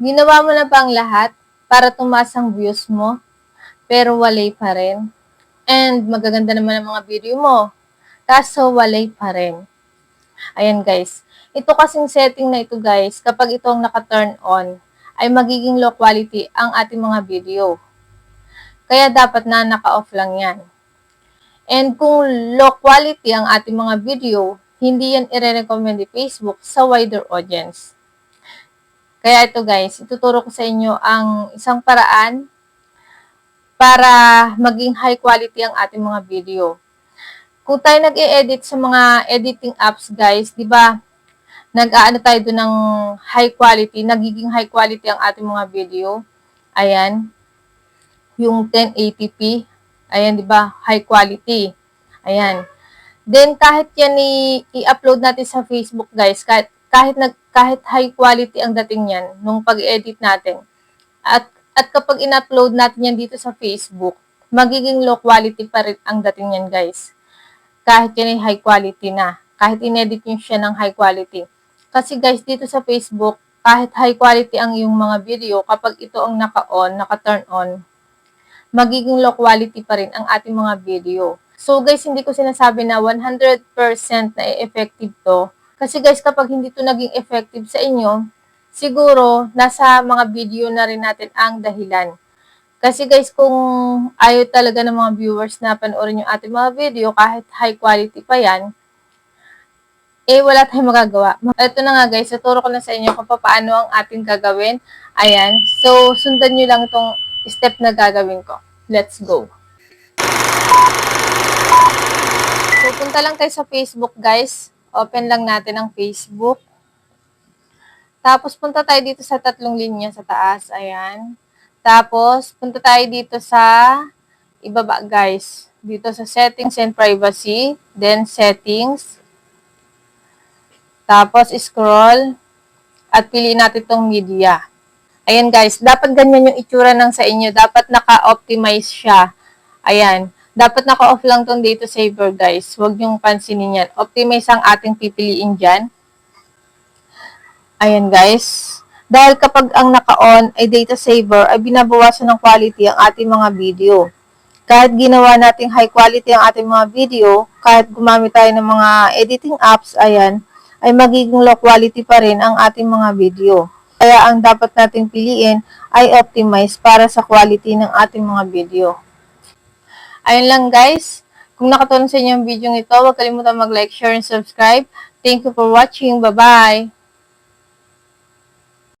Ginawa mo na ba ang lahat para tumaas ang views mo, pero walay pa rin? And magaganda naman ang mga video mo, kaso walay pa rin. Ayan guys, ito kasing setting na ito guys, kapag ito ang naka-turn on, ay magiging low quality ang ating mga video. Kaya dapat na naka-off lang yan. And kung low quality ang ating mga video, hindi yan i-recommend ni Facebook sa wider audience. Kaya ito guys, ituturo ko sa inyo ang isang paraan para maging high quality ang ating mga video. Kung tayo nag-e-edit sa mga editing apps guys, di ba, nag-aano tayo doon ng high quality, nagiging high quality ang ating mga video. Ayan, yung 1080p, ayan di ba, high quality. Ayan. Then kahit yan i-upload natin sa Facebook guys, kahit kahit nag kahit high quality ang dating niyan nung pag-edit natin. At at kapag in-upload natin yan dito sa Facebook, magiging low quality pa rin ang dating niyan guys. Kahit yan ay high quality na. Kahit in-edit nyo siya ng high quality. Kasi guys, dito sa Facebook, kahit high quality ang yung mga video, kapag ito ang naka-on, naka-turn on, magiging low quality pa rin ang ating mga video. So guys, hindi ko sinasabi na 100% na effective to. Kasi guys, kapag hindi to naging effective sa inyo, siguro nasa mga video na rin natin ang dahilan. Kasi guys, kung ayaw talaga ng mga viewers na panoorin yung ating mga video, kahit high quality pa yan, eh wala tayong magagawa. Ito na nga guys, tuturo ko na sa inyo kung paano ang ating gagawin. Ayan. So, sundan nyo lang itong step na gagawin ko. Let's go. So, punta lang tayo sa Facebook guys. Open lang natin ang Facebook. Tapos, punta tayo dito sa tatlong linya sa taas. Ayan. Tapos, punta tayo dito sa ibaba guys. Dito sa settings and privacy. Then, settings. Tapos, scroll. At piliin natin itong media. Ayan guys, dapat ganyan yung itsura ng sa inyo. Dapat naka-optimize siya. Ayan. Dapat naka-off lang tong data saver guys. Huwag niyong pansinin yan. Optimize ang ating pipiliin dyan. Ayan guys. Dahil kapag ang naka-on ay data saver, ay binabawasan ng quality ang ating mga video. Kahit ginawa nating high quality ang ating mga video, kahit gumamit tayo ng mga editing apps, ayan, ay magiging low quality pa rin ang ating mga video. Kaya ang dapat nating piliin ay optimize para sa quality ng ating mga video. Ayun lang guys. Kung nakatulong sa inyo ang video ito, huwag kalimutan mag-like, share, and subscribe. Thank you for watching. Bye-bye!